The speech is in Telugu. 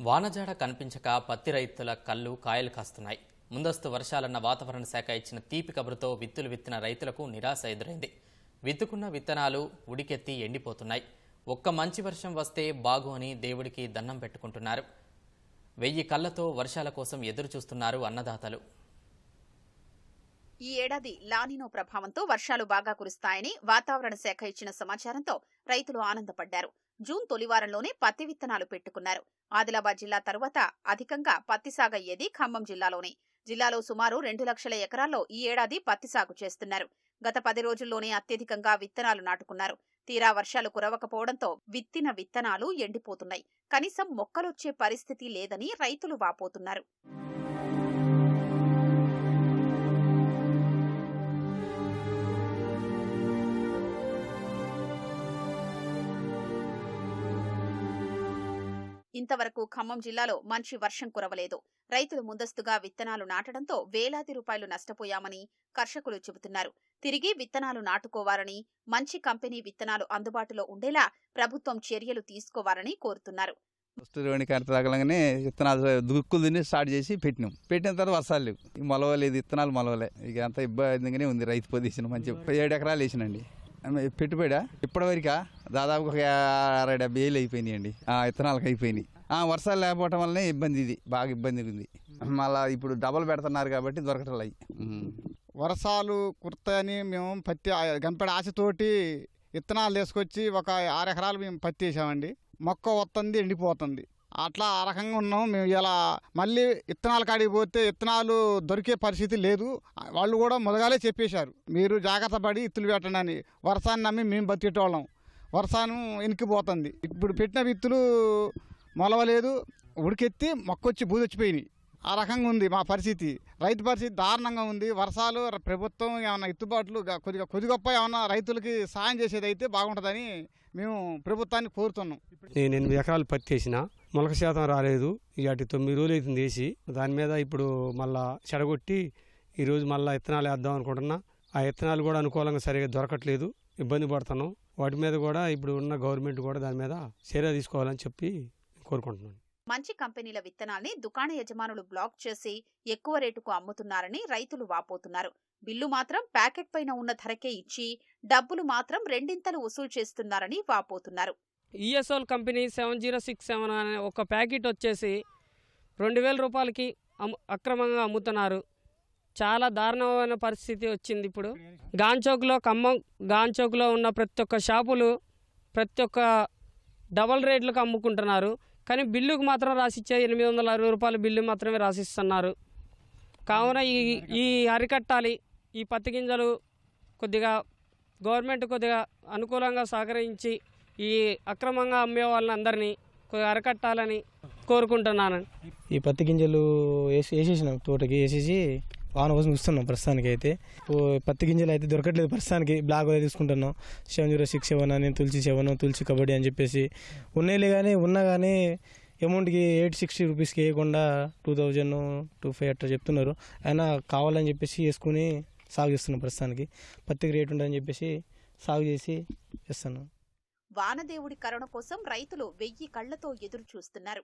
వానజాడ కనిపించక పత్తి రైతుల కళ్ళు కాయలు కాస్తున్నాయి. ముందస్తు వర్షాలన్న వాతావరణ శాఖ ఇచ్చిన తీపి కబురుతో విత్తులు విత్తిన రైతులకు నిరాశ ఎదురైంది. విత్తుకున్న విత్తనాలు ఉడికెత్తి ఎండిపోతున్నాయి. ఒక్క మంచి వర్షం వస్తే బాగు అని దేవుడికి దండం పెట్టుకుంటున్నారు. వెయ్యి కళ్ళతో వర్షాల కోసం ఎదురు చూస్తున్నారు అన్నదాతలు. ఈ ఏడాది లానినో ప్రభావంతో వర్షాలు బాగా కురుస్తాయని వాతావరణ శాఖ ఇచ్చిన సమాచారంతో రైతులు ఆనందపడ్డారు. జూన్ తొలివారంలోనే పత్తి విత్తనాలు పెట్టుకున్నారు. ఆదిలాబాద్ జిల్లా తరువాత అధికంగా పత్తి సాగు అయ్యేది ఖమ్మం జిల్లాలోనే. జిల్లాలో సుమారు రెండు లక్షల ఎకరాల్లో ఈ ఏడాది పత్తి సాగు చేస్తున్నారు. గత పది రోజుల్లోనే అత్యధికంగా విత్తనాలు నాటుకున్నారు. తీరా వర్షాలు కురవకపోవడంతో విత్తిన విత్తనాలు ఎండిపోతున్నాయి. కనీసం మొక్కలొచ్చే పరిస్థితి లేదని రైతులు వాపోతున్నారు. ఇంతవరకు ఖమ్మం జిల్లాలో మంచి వర్షం కురవలేదు. రైతులు ముందస్తుగా విత్తనాలు నాటడంతో వేలాది రూపాయలు నష్టపోయామని కర్షకులు చెబుతున్నారు. తిరిగి విత్తనాలు నాటుకోవాలని మంచి కంపెనీ విత్తనాలు అందుబాటులో ఉండేలా ప్రభుత్వం చర్యలు తీసుకోవాలని కోరుతున్నారు. ఫస్ట్ రెండు తగలంగానే విత్తనాలు దుక్కులు తిని స్టార్ట్ చేసి పెట్టినాం. పెట్టిన తర్వాత వర్షాలు లేవు. మొలవలేదు విత్తనాలు మొలవలే. ఇక అంత ఇబ్బందిగానే ఉంది రైతు పొజిషన్ మంచి ఏడు ఎకరాలు వేసినండి. ఆమె పెట్టుబడా? ఇప్పటివరకు దాదాపు ఒక అరవై డెబ్బై ఏళ్ళు అయిపోయినాయండి ఆ విత్తనాలకు అయిపోయినాయి. వర్షాలు లేకపోవటం వల్లనే ఇబ్బంది ఇది బాగా ఇబ్బంది ఉంది. మళ్ళీ ఇప్పుడు డబల్ పెడుతున్నారు కాబట్టి దొరకటం అయ్యి వర్షాలు కుర్తని మేము పత్తి గంపెడ ఆశతోటి విత్తనాలు తీసుకొచ్చి ఒక ఆరు ఎకరాలు మేము పత్తి వేసామండి. మొక్క వస్తుంది ఎండిపోతుంది. అట్లా ఆ రకంగా ఉన్నాం. మేము ఇలా మళ్ళీ విత్తనాలు కాడికి పోతే విత్తనాలు దొరికే పరిస్థితి లేదు. వాళ్ళు కూడా మొదగాలే చెప్పేశారు. మీరు జాగ్రత్త పడి ఇత్తులు పెట్టండి అని. వర్షాన్ని నమ్మి మేము బతికేటోళ్ళం. వర్షానం ఎనికిపోతుంది ఇప్పుడు పెట్టిన విత్తులు మొలవలేదు ఉడికెత్తి మొక్కొచ్చి బూదొచ్చిపోయినాయి. ఆ రకంగా ఉంది మా పరిస్థితి. రైతు పరిస్థితి దారుణంగా ఉంది. వర్షాలు ప్రభుత్వం ఏమైనా ఇత్తుబాట్లు కొద్దిగా కొద్ది గొప్ప ఏమైనా రైతులకి సాయం చేసేది అయితే బాగుంటుందని మేము ప్రభుత్వాన్ని కోరుతున్నాం. నేను ఎనిమిది ఎకరాలు పత్తి వేసిన మొలక శాతం రాలేదు. ఇటు తొమ్మిది రోజులు అవుతుంది వేసి దాని మీద ఇప్పుడు మళ్ళా చెడగొట్టి ఈరోజు మళ్ళీ విత్తనాలు వేద్దాం అనుకుంటున్నా. ఆ విత్తనాలు కూడా అనుకూలంగా సరిగా దొరకట్లేదు. ఇబ్బంది పడుతున్నాం. వాటి మీద కూడా ఇప్పుడు ఉన్న గవర్నమెంట్ కూడా దాని మీద చర్య తీసుకోవాలని చెప్పి కోరుకుంటున్నాను. మంచి కంపెనీల విత్తనాల్ని దుకాణ యజమానులు బ్లాక్ చేసి ఎక్కువ రేటుకు అమ్ముతున్నారని రైతులు వాపోతున్నారు. బిల్లు మాత్రం ప్యాకెట్ పైన ఉన్న ధరకే ఇచ్చి డబ్బులు మాత్రం రెండింతలు వసూలు చేస్తున్నారని వాపోతున్నారు. ESL company seven zero six seven అనే ఒక ప్యాకెట్ వచ్చేసి రెండు వేల రూపాయలకి అమ్ము అక్రమంగా అమ్ముతున్నారు. చాలా దారుణమైన పరిస్థితి వచ్చింది ఇప్పుడు. గాంచౌక్లో ఖమ్మం గాంచౌక్లో ఉన్న ప్రతి ఒక్క షాపులు ప్రతి ఒక్క డబల్ రేట్లకు అమ్ముకుంటున్నారు. కానీ బిల్లుకు మాత్రం రాసిచ్చే ఎనిమిది వందల అరవై రూపాయల బిల్లు మాత్రమే రాసిస్తున్నారు. కావున ఈ ఈ అరికట్టాలి ఈ పత్తి గింజలు కొద్దిగా గవర్నమెంట్ కొద్దిగా అనుకూలంగా సహకరించి ఈ అక్రమంగా అమ్మే వాళ్ళని అందరినీ కొద్దిగా అరకట్టాలని కోరుకుంటున్నాను. ఈ పత్తి గింజలు వేసి వేసేసినాం తోటకి వేసేసి. వాన కోసం చూస్తున్నాం ప్రస్తుతానికి అయితే పత్తి గింజలు అయితే దొరకట్లేదు ప్రస్తుతానికి. బ్లాక్ అయితే తీసుకుంటున్నాం. సెవెన్ జీరో సిక్స్ సెవెన్ అని తులసి సెవెన్ తులసి కబడ్డీ అని చెప్పేసి. ఉన్నాయిలే కానీ ఉన్నా కానీ అమౌంట్కి ఎయిట్ సిక్స్టీ రూపీస్కి వేయకుండా టూ థౌజండ్ టూ ఫైవ్ అట్లా చెప్తున్నారు. అయినా కావాలని చెప్పేసి వేసుకుని సాగు చేస్తున్నాం ప్రస్తుతానికి. పత్తికి రేట్ ఉండదని చెప్పేసి సాగు చేసి చేస్తున్నాం వానదేవుడి కరుణ కోసం రైతులు వెయ్యి కళ్ళతో ఎదురు చూస్తున్నారు